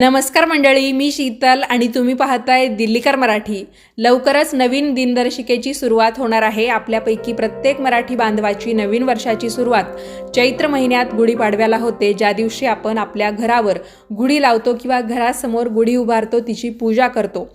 नमस्कार मंडळी मी शीतल आणि तुम्ही पाहताय दिल्लीकर मराठी. लवकरच नवीन दिनदर्शिकेची सुरुवात होणार आहे. आपल्यापैकी प्रत्येक मराठी बांधवाची नवीन वर्षाची सुरुवात चैत्र महिन्यात गुढीपाडव्याला होते. ज्या दिवशी आपण आपल्या घरावर गुढी लावतो किंवा घरासमोर गुढी उभारतो तिची पूजा करतो.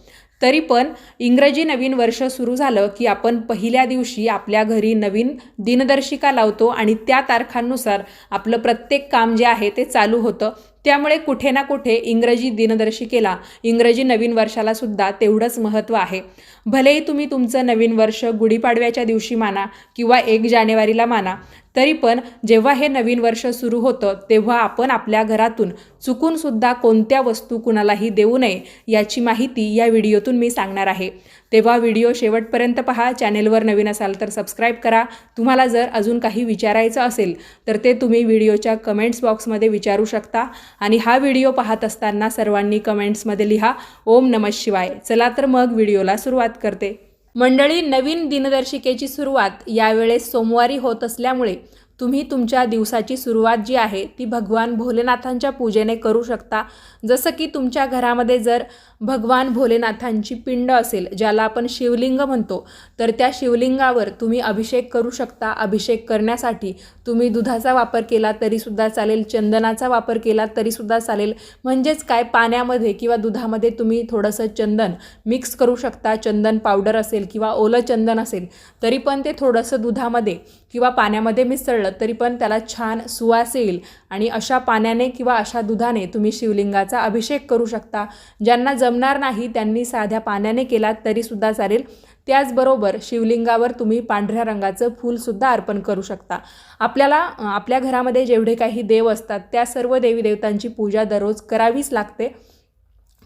तरी पण इंग्रजी नवीन वर्ष सुरू झालं की आपण पहिल्या दिवशी आपल्या घरी नवीन दिनदर्शिका लावतो आणि त्या तारखांनुसार आपलं प्रत्येक काम जे आहे ते चालू होतं. त्यामुळे कुठे ना कुठे इंग्रजी दिनदर्शिकेला इंग्रजी नवीन वर्षाला सुद्धा तेवढंच महत्त्व आहे. भलेही तुम्ही तुमचं नवीन वर्ष गुढीपाडव्याच्या दिवशी माना किंवा एक जानेवारीला माना तरी पण जेव्हा हे नवीन वर्ष सुरू होतं तेव्हा आपण आपल्या घरातून चुकूनसुद्धा कोणत्या वस्तू कुणालाही देऊ नये याची माहिती या व्हिडिओतून मी सांगणार आहे. तेव्हा व्हिडिओ शेवटपर्यंत पहा. चॅनेलवर नवीन असाल तर सबस्क्राईब करा. तुम्हाला जर अजून काही विचारायचं असेल तर ते तुम्ही व्हिडिओच्या कमेंट्स बॉक्समध्ये विचारू शकता. आणि हा व्हिडिओ पाहत असताना सर्वांनी कमेंट्समध्ये लिहा ओम नम शिवाय. चला तर मग व्हिडिओला सुरुवात करते. मंडळी नवीन दिनदर्शिकेची सुरुवात यावेळेस सोमवारी होत असल्यामुळे तुम्ही तुमच्या दिवसाची सुरुवात जी आहे ती भगवान भोलेनाथांच्या पूजेने करू शकता. जसं की तुमच्या घरामध्ये जर भगवान भोलेनाथांची पिंड असेल ज्याला आपण शिवलिंग म्हणतो तर त्या शिवलिंगावर तुम्ही अभिषेक करू शकता. अभिषेक करण्यासाठी तुम्ही दुधाचा वापर केला तरीसुद्धा चालेल चंदनाचा वापर केला तरीसुद्धा चालेल. म्हणजेच काय पाण्यामध्ये किंवा दुधामध्ये तुम्ही थोडंसं चंदन मिक्स करू शकता. चंदन पावडर असेल किंवा ओलं चंदन असेल तरी पण ते थोडंसं दुधामध्ये किंवा पाण्यामध्ये मिसळलं तरी पण त्याला छान सुवास येईल. आणि अशा पाण्याने किंवा अशा दुधाने तुम्ही शिवलिंगाचा अभिषेक करू शकता. ज्यांना जमणार नाही त्यांनी साध्या पाण्याने केला तरीसुद्धा चालेल. त्याचबरोबर शिवलिंगावर तुम्ही पांढऱ्या रंगाचं फूलसुद्धा अर्पण करू शकता. आपल्याला आपल्या घरामध्ये जेवढे काही देव असतात त्या सर्व देवी देवतांची पूजा दररोज करावीच लागते.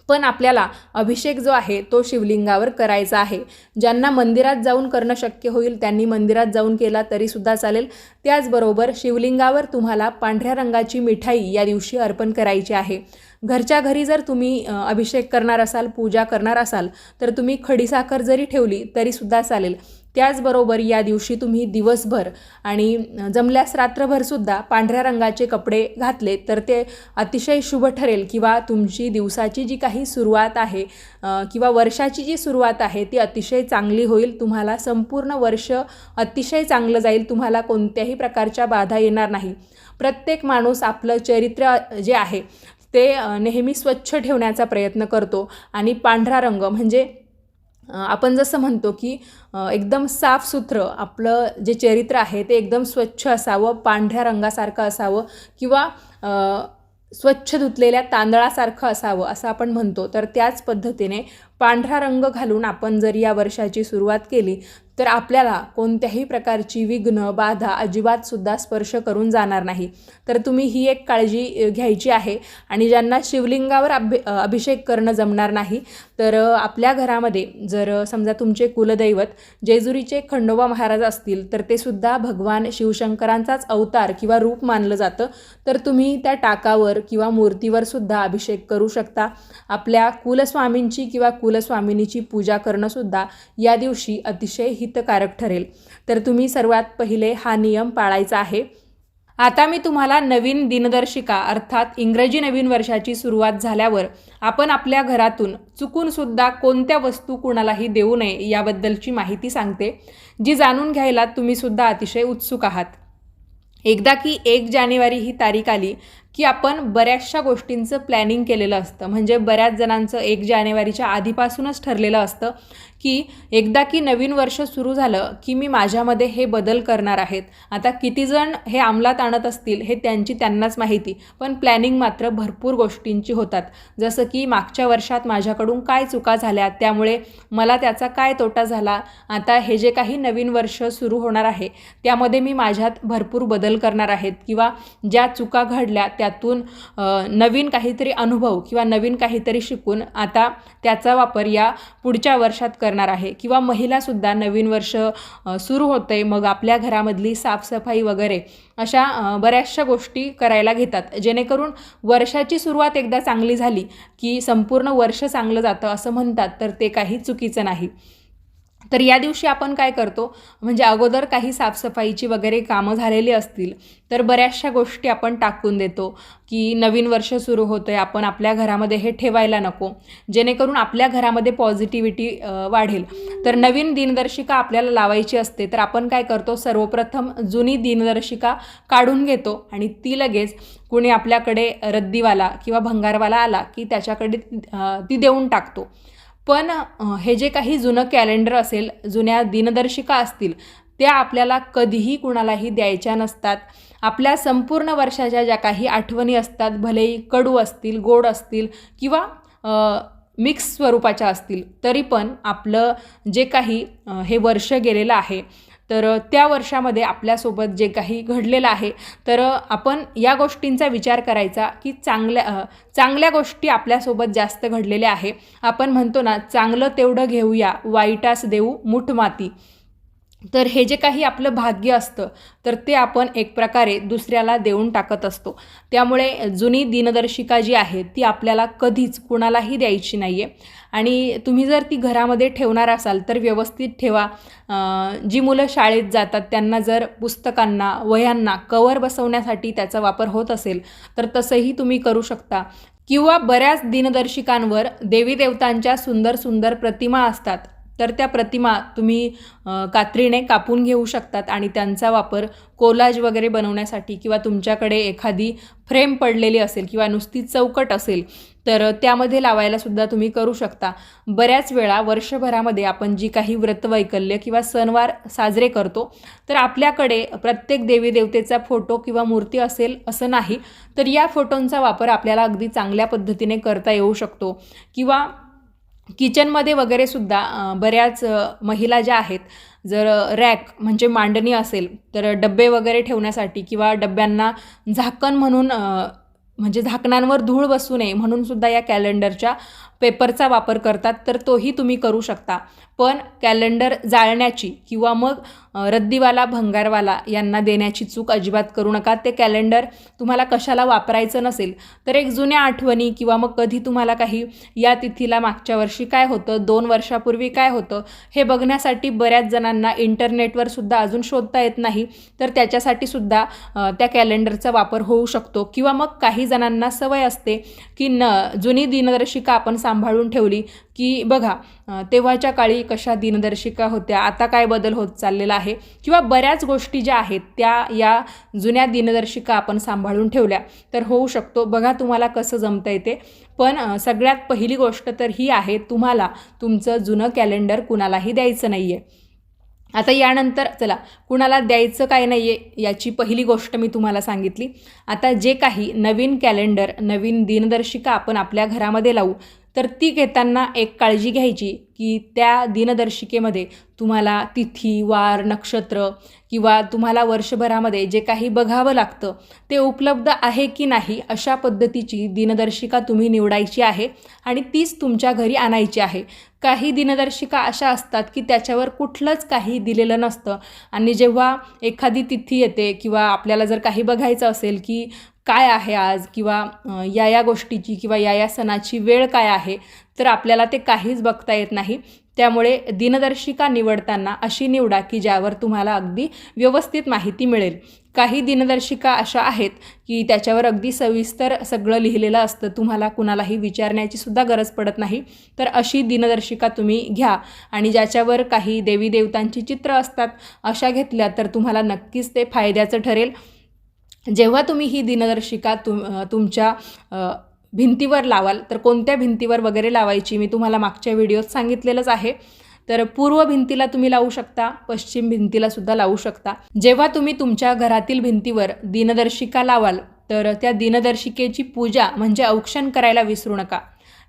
पण आपल्याला अभिषेक जो आहे तो शिवलिंगावर करायचा आहे. ज्यांना मंदिरात जाऊन करणं शक्य होईल त्यांनी मंदिरात जाऊन केला तरीसुद्धा चालेल. त्याचबरोबर शिवलिंगावर तुम्हाला पांढऱ्या रंगाची मिठाई या दिवशी अर्पण करायची आहे. घरच्या घरी जर तुम्ही अभिषेक करणार असाल पूजा करणार असाल तर तुम्ही खडीसाखर जरी ठेवली तरीसुद्धा चालेल. त्याचबरोबर या दिवशी तुम्ही दिवसभर आणि जमल्यास रात्रभरसुद्धा पांढऱ्या रंगाचे कपडे घातले तर ते अतिशय शुभ ठरेल. किंवा तुमची दिवसाची जी काही सुरुवात आहे किंवा वर्षाची जी सुरुवात आहे ती अतिशय चांगली होईल. तुम्हाला संपूर्ण वर्ष अतिशय चांगलं जाईल. तुम्हाला कोणत्याही प्रकारच्या बाधा येणार नाही. प्रत्येक माणूस आपलं चरित्र जे आहे ते नेहमी स्वच्छ ठेवण्याचा प्रयत्न करतो. आणि पांढरा रंग म्हणजे आपण जसं म्हणतो की एकदम साफसुथरं आपलं जे चरित्र आहे ते एकदम स्वच्छ असावं पांढऱ्या रंगासारखं असावं किंवा स्वच्छ धुतलेल्या तांदळासारखं असावं असं आपण म्हणतो. तर त्याच पद्धतीने पांढरा रंग घालून आपण जर या वर्षाची सुरुवात केली तर आपल्याला कोणत्याही प्रकारची विघ्न बाधा अजिबातसुद्धा स्पर्श करून जाणार नाही. तर तुम्ही ही एक काळजी घ्यायची आहे आणि ज्यांना शिवलिंगावर अभि अभिषेक करणं जमणार नाही तर आपल्या घरामध्ये जर समजा तुमचे कुलदैवत जेजुरीचे खंडोबा महाराज असतील तर ते सुद्धा भगवान शिवशंकरांचाच अवतार किंवा रूप मानलं जातं. तर तुम्ही त्या टाकावर किंवा मूर्तीवर सुद्धा अभिषेक करू शकता. आपल्या कुलस्वामींची किंवा कुलस्वामिनीची पूजा करणंसुद्धा या दिवशी अतिशय हितकारक ठरेल. तर तुम्ही सर्वात पहिले हा नियम पाळायचा आहे. आता मी तुम्हाला नवीन दिनदर्शिका अर्थात इंग्रजी नवीन वर्षाची सुरुवात झाल्यावर आपण आपल्या घरातून चुकून सुद्धा कोणत्या वस्तू कुणालाही देऊ नये याबद्दलची माहिती सांगते जी जाणून घ्यायला तुम्ही सुद्धा अतिशय उत्सुक आहात. एकदा की एक जानेवारी ही तारीख आली की आपण बऱ्याचशा गोष्टींचं प्लॅनिंग केलेलं असतं. म्हणजे बऱ्याच जणांचं एक जानेवारीच्या आधीपासूनच ठरलेलं असतं. की एकदा की नवीन वर्ष सुरू झालं की मी माझ्यामध्ये हे बदल करणार आहेत. आता किती जण हे अंमलात आणत असतील हे त्यांची त्यांनाच माहिती. पण प्लॅनिंग मात्र भरपूर गोष्टींची होतात. जसं की मागच्या वर्षात माझ्याकडून काय चुका झाल्या त्यामुळे मला त्याचा काय तोटा झाला आता हे जे काही नवीन वर्ष सुरू होणार आहे त्यामध्ये मी माझ्यात भरपूर बदल करणार आहेत. किंवा ज्या चुका घडल्या त्यातून नवीन काहीतरी अनुभव किंवा नवीन काहीतरी शिकून आता त्याचा वापर या पुढच्या वर्षात करणार आहे. किंवा महिलासुद्धा नवीन वर्ष सुरू होते मग आपल्या घरामधली साफसफाई वगैरे अशा बऱ्याचशा गोष्टी करायला घेतात. जेणेकरून वर्षाची सुरुवात एकदा चांगली झाली की संपूर्ण वर्ष चांगलं जातं असं म्हणतात तर ते काही चुकीचं नाही. तर या दिवशी आपण काय करतो? म्हणजे अगोदर काही साफसफाईची वगैरे कामं झालेली असतील तर बऱ्याचशा गोष्टी आपण टाकून देतो की नवीन वर्ष सुरू होतं आहे आपण आपल्या घरामध्ये हे ठेवायला नको. जेणेकरून आपल्या घरामध्ये पॉझिटिव्हिटी वाढेल. तर नवीन दिनदर्शिका आपल्याला लावायची असते तर आपण काय करतो? सर्वप्रथम जुनी दिनदर्शिका काढून घेतो आणि ती लगेच कुणी आपल्याकडे रद्दीवाला किंवा भंगारवाला आला की त्याच्याकडे ती देऊन टाकतो. पण हे जे काही जुनं कॅलेंडर असेल जुन्या दिनदर्शिका असतील त्या आपल्याला कधीही कुणालाही द्यायच्या नसतात. आपल्या संपूर्ण वर्षाच्या ज्या काही आठवणी असतात भलेही कडू असतील गोड असतील किंवा मिक्स स्वरूपाच्या असतील तरी पण आपलं जे काही हे वर्ष गेलेलं आहे तर त्या वर्षामध्ये आपल्यासोबत जे काही घडलेलं आहे तर आपण या गोष्टींचा विचार करायचा की चांगल्या चांगल्या गोष्टी आपल्यासोबत जास्त घडलेल्या आहे. आपण म्हणतो ना चांगलं तेवढं घेऊया वाईटास देऊ मुठमाती. तर हे जे काही आपलं भाग्य असतं तर ते आपण एक प्रकारे दुसऱ्याला देऊन टाकत असतो. त्यामुळे जुनी दिनदर्शिका जी आहे ती आपल्याला कधीच कुणालाही द्यायची नाही आहे आणि तुम्ही जर ती घरामध्ये ठेवणार असाल तर व्यवस्थित ठेवा. जी मुलं शाळेत जातात त्यांना जर पुस्तकांना वह्यांना कवर बसवण्यासाठी त्याचा वापर होत असेल तर तसंही तुम्ही करू शकता. किंवा बऱ्याच दिनदर्शिकांवर देवी देवतांच्या सुंदर सुंदर प्रतिमा असतात. तर त्या प्रतिमा तुम्ही कात्रीने कापून घेऊ शकतात आणि त्यांचा वापर कोलाज वगैरे बनवण्यासाठी किंवा तुमच्याकडे एखादी फ्रेम पडलेली असेल किंवा नुसती चौकट असेल तर त्यामध्ये लावायला सुद्धा तुम्ही करू शकता. बऱ्याच वेळा वर्षभरामध्ये आपण जी काही व्रतवैकल्य किंवा सणवार साजरे करतो तर आपल्याकडे प्रत्येक देवी देवतेचा फोटो किंवा मूर्ती असेल असं नाही तर या फोटोंचा वापर आपल्याला अगदी चांगल्या पद्धतीने करता येऊ शकतो. किंवा किचनमध्ये वगैरे सुद्धा बऱ्याच महिला ज्या आहेत जर रॅक म्हणजे मांडणी असेल तर डब्बे वगैरे ठेवण्यासाठी किंवा डब्यांना झाकण म्हणून म्हणजे झाकणांवर धूळ बसू नये म्हणून सुद्धा या कॅलेंडरच्या पेपरचा वापर करतात तर तोही तुम्ही करू शकता. पण कॅलेंडर जाळण्याची किंवा मग रद्दीवाला भंगारवाला यांना देण्याची चूक अजिबात करू नका. ते कॅलेंडर तुम्हाला कशाला वापरायचं नसेल तर एक जुन्या आठवणी किंवा मग कधी तुम्हाला काही या तिथीला मागच्या वर्षी काय होतं दोन वर्षापूर्वी काय होतं हे बघण्यासाठी बऱ्याच जणांना इंटरनेटवर सुद्धा अजून शोधता येत नाही. तर त्याच्यासाठी सुद्धा त्या कॅलेंडरचा वापर होऊ शकतो. किंवा मग काही जणांना सवय असते की न जुनी दिनदर्शिका आपण सांभाळून ठेवली की बघा तेव्हाच्या काळी कशा दिनदर्शिका होत्या आता काय बदल होत चाललेला आहे किंवा बऱ्याच गोष्टी ज्या आहेत त्या या जुन्या दिनदर्शिका आपण सांभाळून ठेवल्या तर होऊ शकतो. बघा तुम्हाला कसं जमता येते पण सगळ्यात पहिली गोष्ट तर ही आहे तुम्हाला तुमचं जुनं कॅलेंडर कुणालाही द्यायचं नाही आहे आता यानंतर चला कुणाला द्यायचं काय नाही आहे याची पहिली गोष्ट मी तुम्हाला सांगितली. आता जे काही नवीन कॅलेंडर नवीन दिनदर्शिका आपण आपल्या घरामध्ये लावू तर ती घेताना एक काळजी घ्यायची की त्या दिनदर्शिकेमध्ये तुम्हाला तिथी वार नक्षत्र किंवा तुम्हाला वर्षभरामध्ये जे काही बघावं लागतं ते उपलब्ध आहे की नाही अशा पद्धतीची दिनदर्शिका तुम्ही निवडायची आहे आणि तीच तुमच्या घरी आणायची आहे. काही दिनदर्शिका अशा असतात की त्याच्यावर कुठलंच काही दिलेलं नसतं आणि जेव्हा एखादी तिथी येते किंवा आपल्याला जर काही बघायचं असेल की काय आहे आज? किंवा या या गोष्टीची किंवा या या सणाची वेळ काय आहे? तर आपल्याला ते काहीच बघता येत नाही. त्यामुळे दिनदर्शिका निवडताना अशी निवडा की ज्यावर तुम्हाला अगदी व्यवस्थित माहिती मिळेल. काही दिनदर्शिका अशा आहेत की त्याच्यावर अगदी सविस्तर सगळं लिहिलेलं असतं. तुम्हाला कुणालाही विचारण्याची सुद्धा गरज पडत नाही. तर अशी दिनदर्शिका तुम्ही घ्या. आणि ज्याच्यावर काही देवी देवतांची चित्र असतात अशा घेतल्या तर तुम्हाला नक्कीच ते फायद्याचं ठरेल. जेव्हा तुम्ही ही दिनदर्शिका तुम तुमच्या भिंतीवर लावाल तर कोणत्या भिंतीवर वगैरे लावायची मी तुम्हाला मागच्या व्हिडिओत सांगितलेलंच आहे. तर पूर्व भिंतीला तुम्ही लावू शकता पश्चिम भिंतीला सुद्धा लावू शकता. जेव्हा तुम्ही तुमच्या घरातील भिंतीवर दिनदर्शिका लावाल तर त्या दिनदर्शिकेची पूजा म्हणजे औक्षण करायला विसरू नका.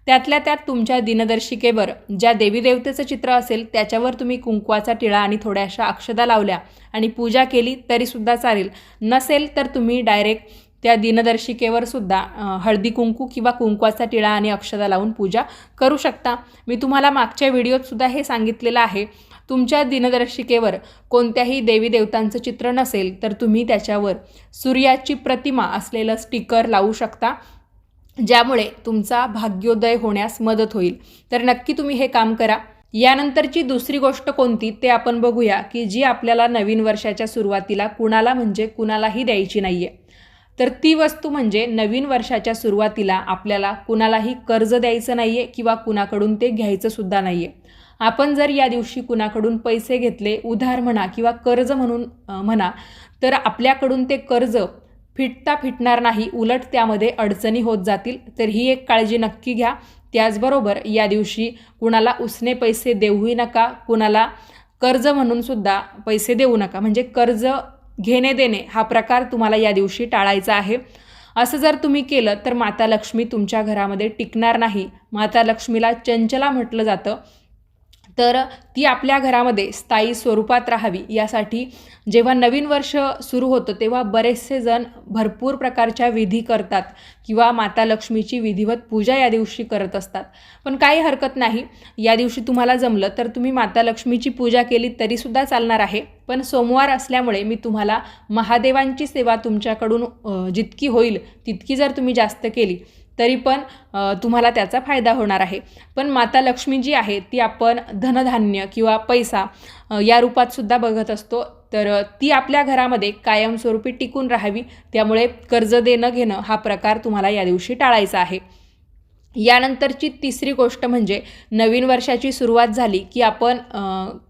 त्यातल्या त्यात तुमच्या दिनदर्शिकेवर ज्या देवी देवतेचं चित्र असेल त्याच्यावर तुम्ही कुंकवाचा टिळा आणि थोड्याशा अक्षदा लावल्या आणि पूजा केली तरीसुद्धा चालेल. नसेल तर तुम्ही डायरेक्ट त्या दिनदर्शिकेवर सुद्धा हळदी कुंकू किंवा कुंकवाचा टिळा आणि अक्षदा लावून पूजा करू शकता. मी तुम्हाला मागच्या व्हिडिओतसुद्धा हे सांगितलेलं आहे. तुमच्या दिनदर्शिकेवर कोणत्याही देवी देवतांचं चित्र नसेल तर तुम्ही त्याच्यावर सूर्याची प्रतिमा असलेलं स्टिकर लावू शकता. ज्यामुळे तुमचा भाग्योदय होण्यास मदत होईल. तर नक्की तुम्ही हे काम करा. यानंतरची दुसरी गोष्ट कोणती ते आपण बघूया की जी आपल्याला नवीन वर्षाच्या सुरुवातीला कुणाला म्हणजे कुणालाही द्यायची नाही आहे तर ती वस्तू म्हणजे नवीन वर्षाच्या सुरुवातीला आपल्याला कुणालाही कर्ज द्यायचं नाही आहे किंवा कुणाकडून ते घ्यायचं सुद्धा नाही आहे आपण जर या दिवशी कुणाकडून पैसे घेतले उधार म्हणा किंवा कर्ज म्हणून म्हणा तर आपल्याकडून ते कर्ज फिटता फिटणार नाही उलट त्यामध्ये अडचणी होत जातील. तर ही एक काळजी नक्की घ्या. त्याचबरोबर या दिवशी कुणाला उसने पैसे देऊही नका कुणाला कर्ज म्हणून सुद्धा पैसे देऊ नका. म्हणजे कर्ज घेणे देणे हा प्रकार तुम्हाला या दिवशी टाळायचा आहे. असं जर तुम्ही केलं तर माता लक्ष्मी तुमच्या घरामध्ये टिकणार नाही. माता लक्ष्मीला चंचला म्हटलं जातं. तर ती आपल्या घरामध्ये स्थायी स्वरूपात राहावी. यासाठी जेव्हा नवीन वर्ष सुरू होतं तेव्हा बरेचसे जण भरपूर प्रकारच्या विधी करतात किंवा माता लक्ष्मीची विधिवत पूजा या दिवशी करत असतात. पण काही हरकत नाही. या दिवशी तुम्हाला जमलं तर तुम्ही माता लक्ष्मीची पूजा केली तरीसुद्धा चालणार आहे. पण सोमवार असल्यामुळे मी तुम्हाला महादेवांची सेवा तुमच्याकडून जितकी होईल तितकी जर तुम्ही जास्त केली तरी पण तुम्हाला त्याचा फायदा होणार आहे. पण माता लक्ष्मी जी आहे ती आपण धनधान्य किंवा पैसा या रूपात सुद्धा बघत असतो. तर ती आपल्या घरामध्ये कायमस्वरूपी टिकून राहावी. त्यामुळे कर्ज देणं घेणं हा प्रकार तुम्हाला या दिवशी टाळायचा आहे. यानंतरची तिसरी गोष्ट म्हणजे नवीन वर्षाची सुरुवात झाली की आपण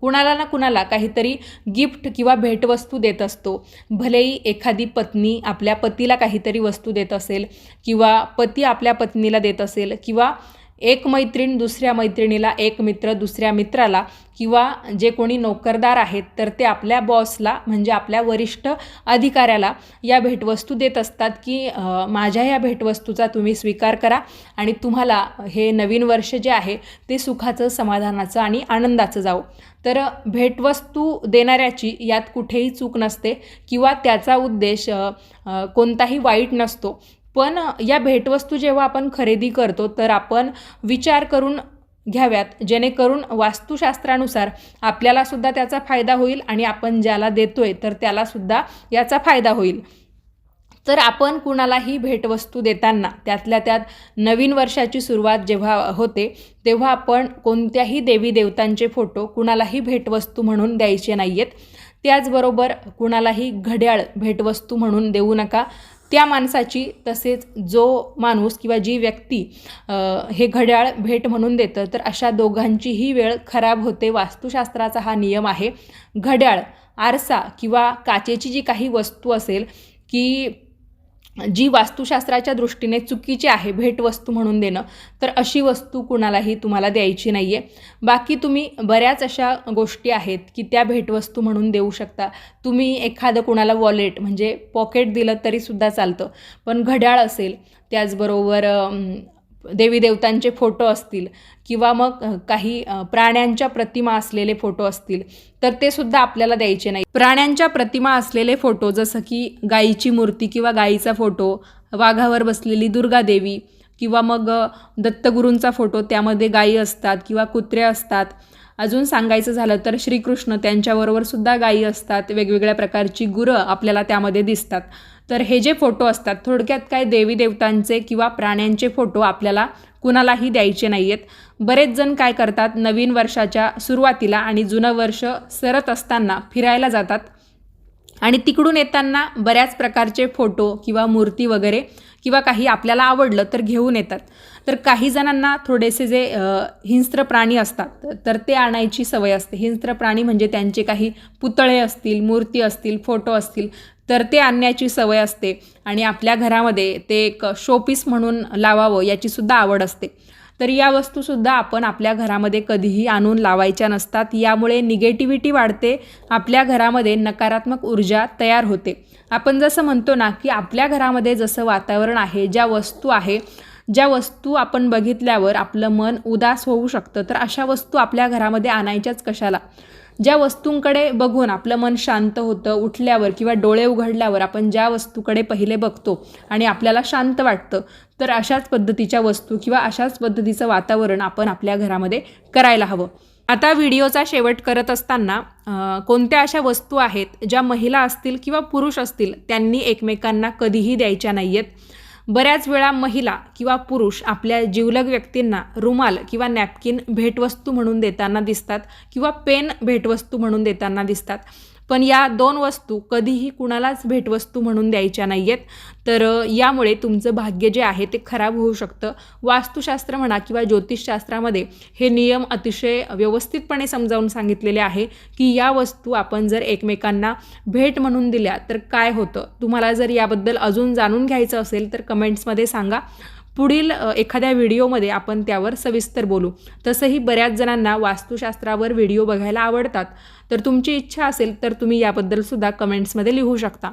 कुणाला ना कुणाला काहीतरी गिफ्ट किंवा भेटवस्तू देत असतो. भलेही एखादी पत्नी आपल्या पतीला काहीतरी वस्तू देत असेल किंवा पती आपल्या पत्नीला देत असेल किंवा एक मैत्रीण दुसऱ्या मैत्रिणीला एक मित्र दुसऱ्या मित्राला किंवा जे कोणी नोकरदार आहेत तर ते आपल्या बॉसला म्हणजे आपल्या वरिष्ठ अधिकाऱ्याला या भेटवस्तू देत असतात की माझ्या या भेटवस्तूचा तुम्ही स्वीकार करा आणि तुम्हाला हे नवीन वर्ष जे आहे ते सुखाचं समाधानाचं आणि आनंदाचं जावं. तर भेटवस्तू देणाऱ्याची यात कुठेही चूक नसते किंवा त्याचा उद्देश कोणताही वाईट नसतो. पण या भेटवस्तू जेव्हा आपण खरेदी करतो तर आपण विचार करून घ्याव्यात जेणेकरून वास्तुशास्त्रानुसार आपल्यालासुद्धा त्याचा फायदा होईल आणि आपण ज्याला देतोय तर त्यालासुद्धा याचा फायदा होईल. तर आपण कुणालाही भेटवस्तू देताना त्यातल्या त्यात नवीन वर्षाची सुरुवात जेव्हा होते तेव्हा आपण कोणत्याही देवी देवतांचे फोटो कुणालाही भेटवस्तू म्हणून द्यायचे नाही आहेत त्याचबरोबर कुणालाही घड्याळ भेटवस्तू म्हणून देऊ नका. त्या माणसाची तसेच जो माणूस किंवा जी व्यक्ती हे घड्याळ भेट म्हणून देतं तर अशा दोघांचीही वेळ खराब होते. वास्तुशास्त्राचा हा नियम आहे. घड्याळ आरसा किंवा काचेची जी काही वस्तू असेल की जी वास्तुशास्त्राच्या दृष्टीने चुकीची आहे भेटवस्तू म्हणून देणं तर अशी वस्तू कुणालाही तुम्हाला द्यायची नाही आहे बाकी तुम्ही बऱ्याच अशा गोष्टी आहेत की त्या भेटवस्तू म्हणून देऊ शकता. तुम्ही एखादं कुणाला वॉलेट म्हणजे पॉकेट दिलं तरीसुद्धा चालतं. पण घड्याळ असेल त्याचबरोबर देवी देवतांचे फोटो असतील किंवा मग काही प्राण्यांच्या प्रतिमा असलेले फोटो असतील तर ते सुद्धा आपल्याला द्यायचे नाही. प्राण्यांच्या प्रतिमा असलेले फोटो जसं की गायीची मूर्ती किंवा गायीचा फोटो वाघावर बसलेली दुर्गा देवी किंवा मग दत्तगुरूंचा फोटो त्यामध्ये गायी असतात किंवा कुत्रे असतात. अजून सांगायचं झालं तर श्रीकृष्ण त्यांच्याबरोबर सुद्धा गायी असतात वेगवेगळ्या प्रकारची गुरं आपल्याला त्यामध्ये दिसतात. तर हे जे फोटो असतात थोडक्यात काय देवी देवतांचे किंवा प्राण्यांचे फोटो आपल्याला कुणालाही द्यायचे नाही आहेत बरेच जण काय करतात नवीन वर्षाच्या सुरुवातीला आणि जुनं वर्ष सरत असताना फिरायला जातात. आणि तिकडून येताना बऱ्याच प्रकारचे फोटो किंवा मूर्ती वगैरे किंवा काही आपल्याला आवडलं तर घेऊन येतात. तर काही जणांना थोडेसे जे हिंस्त्र प्राणी असतात तर ते आणायची सवय असते. हिंस्त्र प्राणी म्हणजे त्यांचे काही पुतळे असतील मूर्ती असतील फोटो असतील तर ते आणण्याची सवय असते. आणि आपल्या घरामध्ये ते एक शोपीस म्हणून लावावं याचीसुद्धा आवड असते. तर या वस्तूसुद्धा आपण आपल्या घरामध्ये कधीही आणून लावायच्या नसतात. यामुळे निगेटिव्हिटी वाढते. आपल्या घरामध्ये नकारात्मक ऊर्जा तयार होते. आपण जसं म्हणतो ना की आपल्या घरामध्ये जसं वातावरण आहे ज्या वस्तू आहे ज्या वस्तू आपण बघितल्यावर आपलं मन उदास होऊ शकतं. तर अशा वस्तू आपल्या घरामध्ये आणायच्याच कशाला? ज्या वस्तूंकडे बघून आपलं मन शांत होतं उठल्यावर किंवा डोळे उघडल्यावर आपण ज्या वस्तूकडे पहिले बघतो आणि आपल्याला शांत वाटतं तर अशाच पद्धतीच्या वस्तू किंवा अशाच पद्धतीचं वातावरण आपण आपल्या घरामध्ये करायला हवं. आता व्हिडिओचा शेवट करत असताना कोणत्या अशा वस्तू आहेत ज्या महिला असतील किंवा पुरुष असतील त्यांनी एकमेकांना कधीही द्यायच्या नाही आहेत बऱ्याच वेळा महिला किंवा पुरुष आपल्या जिवलग व्यक्तींना रुमाल किंवा नॅपकिन भेटवस्तू म्हणून देताना दिसतात किंवा पेन भेटवस्तू म्हणून देताना दिसतात. पण या दोन वस्तू कधीही कुणालाच भेटवस्तू म्हणून द्यायच्या नाही आहेत तर यामुळे तुमचं भाग्य जे आहे ते खराब होऊ शकतं. वास्तुशास्त्र म्हणा किंवा ज्योतिषशास्त्रामध्ये हे नियम अतिशय व्यवस्थितपणे समजावून सांगितलेले आहे की या वस्तू आपण जर एकमेकांना भेट म्हणून दिल्या तर काय होतं? तुम्हाला जर याबद्दल अजून जाणून घ्यायचं असेल तर कमेंट्समध्ये सांगा. पुढील एखाद्या व्हिडिओमध्ये आपण त्यावर सविस्तर बोलू. तसंही बऱ्याच जणांना वास्तुशास्त्रावर व्हिडिओ बघायला आवडतात. तर तुमची इच्छा असेल तर तुम्ही याबद्दलसुद्धा कमेंट्समध्ये लिहू शकता.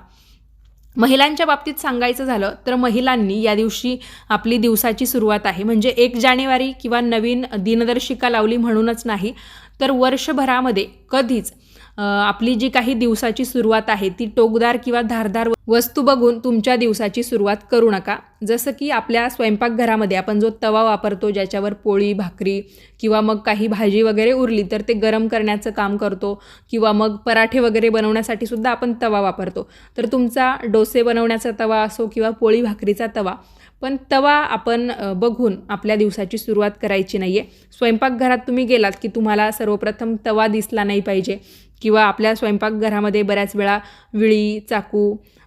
महिलांच्या बाबतीत सांगायचं झालं तर महिलांनी या दिवशी आपली दिवसाची सुरुवात आहे. म्हणजे एक जानेवारी किंवा नवीन दिनदर्शिका लावली म्हणूनच नाही तर वर्षभरामध्ये कधीच आपली जी काही दिवसाची सुरुवात आहे ती टोकदार किंवा धारदार वस्तू बघून तुमच्या दिवसाची सुरुवात करू नका. जसं की आपल्या स्वयंपाकघरामध्ये आपण जो तवा वापरतो ज्याच्यावर पोळी भाकरी किंवा मग काही भाजी वगैरे उरली तर ते गरम करण्याचं काम करतो किंवा मग पराठे वगैरे बनवण्यासाठी सुद्धा आपण तवा वापरतो. तर तुमचा डोसे बनवण्याचा तवा असो किंवा पोळी भाकरीचा तवा पण तवा आपण बघून आपल्या दिवसाची सुरुवात करायची नाही आहे स्वयंपाकघरात तुम्ही गेलात की तुम्हाला सर्वप्रथम तवा दिसला नाही पाहिजे. किंवा आपल्या स्वयंपाकघरामध्ये बऱ्याच वेळा विळी चाकू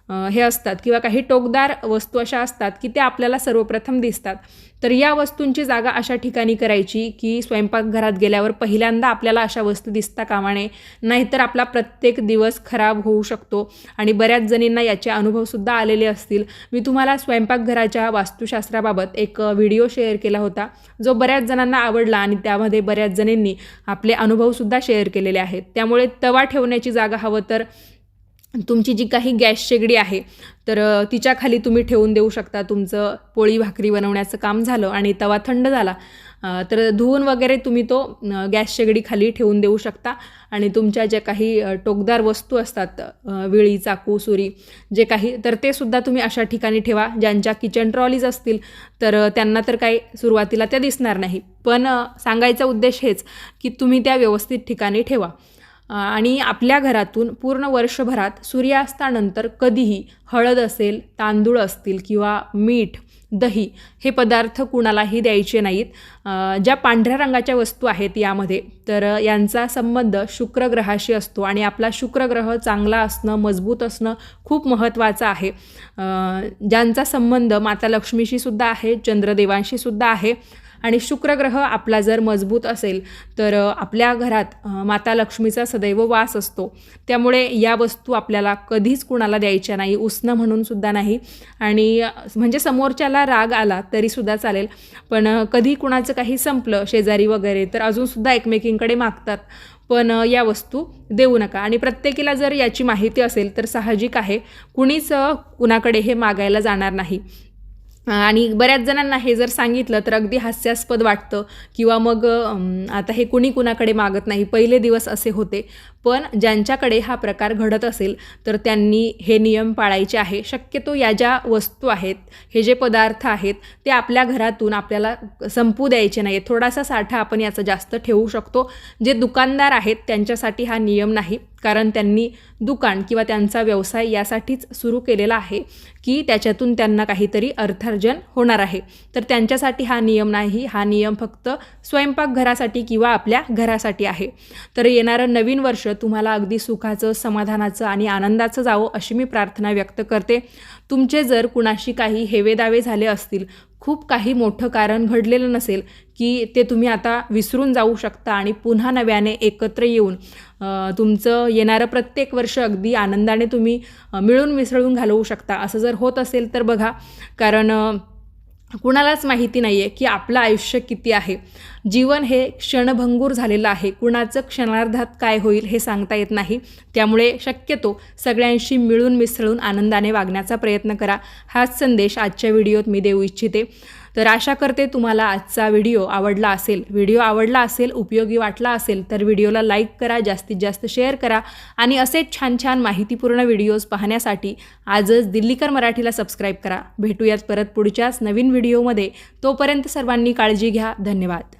हे असतात किंवा काही टोकदार वस्तू अशा असतात की त्या आपल्याला सर्वप्रथम दिसतात. तर या वस्तूंची जागा अशा ठिकाणी करायची की स्वयंपाकघरात गेल्यावर पहिल्यांदा आपल्याला अशा वस्तू दिसता कामा नये. नाहीतर आपला प्रत्येक दिवस खराब होऊ शकतो आणि बऱ्याच जणींना याचे अनुभवसुद्धा आलेले असतील. मी तुम्हाला स्वयंपाकघराच्या वास्तुशास्त्राबाबत एक व्हिडिओ शेअर केला होता. जो बऱ्याच जणांना आवडला आणि त्यामध्ये बऱ्याच जणींनी आपले अनुभवसुद्धा शेअर केलेले आहेत. त्यामुळे तवा ठेवण्याची जागा हवं तर तुमची जी काही गॅस शेगडी आहे तर तिच्याखाली तिच्या खाली तुम्ही ठेवून देऊ शकता तुमचं पोळी भाकरी बनवण्याचं काम झालं आणि तवा थंड झाला. तर धुवून वगैरे तुम्ही तो गॅस शेगडी खाली ठेवून देऊ शकता. आणि तुमच्या ज्या काही टोकदार वस्तू असतात विळी चाकू सुरी जे काही तर ते सुद्धा तुम्ही अशा ठिकाणी ठेवा ज्यांच्या किचन ट्रॉलीज असतील. तर त्यांना तर काही सुरुवातीला त्या दिसणार नाही. पण सांगायचा उद्देश हेच की तुम्ही त्या व्यवस्थित ठिकाणी ठेवा. आणि आपल्या घरातून पूर्ण वर्षभरात सूर्यास्तानंतर कधीही हळद असेल तांदूळ असतील किंवा मीठ दही हे पदार्थ कुणालाही द्यायचे नाहीत. ज्या पांढऱ्या रंगाच्या वस्तू आहेत यामध्ये तर यांचा संबंध शुक्रग्रहाशी असतो आणि आपला शुक्रग्रह चांगला असणं मजबूत असणं खूप महत्त्वाचं आहे. ज्यांचा संबंध माता लक्ष्मीशी सुद्धा आहे चंद्रदेवांशी सुद्धा आहे. आणि शुक्रग्रह आपला जर मजबूत असेल तर आपल्या घरात माता लक्ष्मीचा सदैव वास असतो. त्यामुळे या वस्तू आपल्याला कधीच कुणाला द्यायच्या नाही उसणं म्हणून सुद्धा नाही. आणि म्हणजे समोरच्याला राग आला तरीसुद्धा चालेल. पण कधी कुणाचं काही संपलं शेजारी वगैरे तर अजूनसुद्धा एकमेकींकडे मागतात. पण या वस्तू देऊ नका. आणि प्रत्येकीला जर याची माहिती असेल तर साहजिक आहे. कुणीच कुणाकडे हे मागायला जाणार नाही. आणि बऱ्याच जणांना हे जर सांगितलं तर अगदी हास्यास्पद वाटतं. किंवा मग आता हे कुणी कुणाकडे मागत नाही. पहिले दिवस असे होते. पण ज्यांच्याकडे हा प्रकार घडत असेल तर त्यांनी हे नियम पाळायचे आहे. शक्यतो या ज्या वस्तू आहेत हे जे पदार्थ आहेत ते आपल्या घरातून आपल्याला संपू द्यायचे नाही थोडासा साठा आपण याचा जास्त ठेवू शकतो. जे दुकानदार आहेत त्यांच्यासाठी हा नियम नाही. कारण त्यांनी दुकान किंवा त्यांचा व्यवसाय यासाठीच सुरू केलेला आहे की त्याच्यातून त्यांना काहीतरी अर्थार्जन होणार आहे. तर त्यांच्यासाठी हा नियम नाही. हा नियम फक्त स्वयंपाकघरासाठी किंवा आपल्या घरासाठी आहे. तर येणारं नवीन वर्ष तुम्हाला अगदी सुखाचं समाधानाचं आणि आनंदाचं जावं अशी मी प्रार्थना व्यक्त करते. तुमचे जर कुणाशी काही हेवेदावे झाले असतील खूप काही मोठं कारण घडलेलं नसेल की ते तुम्ही आता विसरून जाऊ शकता आणि पुन्हा नव्याने एकत्र येऊन तुमचं येणारं प्रत्येक वर्ष अगदी आनंदाने तुम्ही मिळून मिसळून घालवू शकता. असं जर होत असेल तर बघा कारण कुणालाच माहिती नाही आहे की आपलं आयुष्य किती आहे. जीवन हे क्षणभंगूर झालेलं आहे. कुणाचं क्षणार्धात काय होईल हे सांगता येत नाही. त्यामुळे शक्यतो सगळ्यांशी मिळून मिसळून आनंदाने वागण्याचा प्रयत्न करा. हाच संदेश आजच्या व्हिडिओत मी देऊ इच्छिते. तर आशा करते तुम्हाला आजचा व्हिडिओ आवडला असेल. व्हिडिओ आवडला असेल उपयोगी वाटला असेल तर व्हिडिओला लाईक करा जास्तीत जास्त शेअर करा आणि असेच छान छान माहितीपूर्ण व्हिडिओज पाहण्यासाठी आजच दिल्लीकर मराठीला सबस्क्राईब करा. भेटूयात परत पुढच्याच नवीन व्हिडिओमध्ये. तोपर्यंत सर्वांनी काळजी घ्या. धन्यवाद.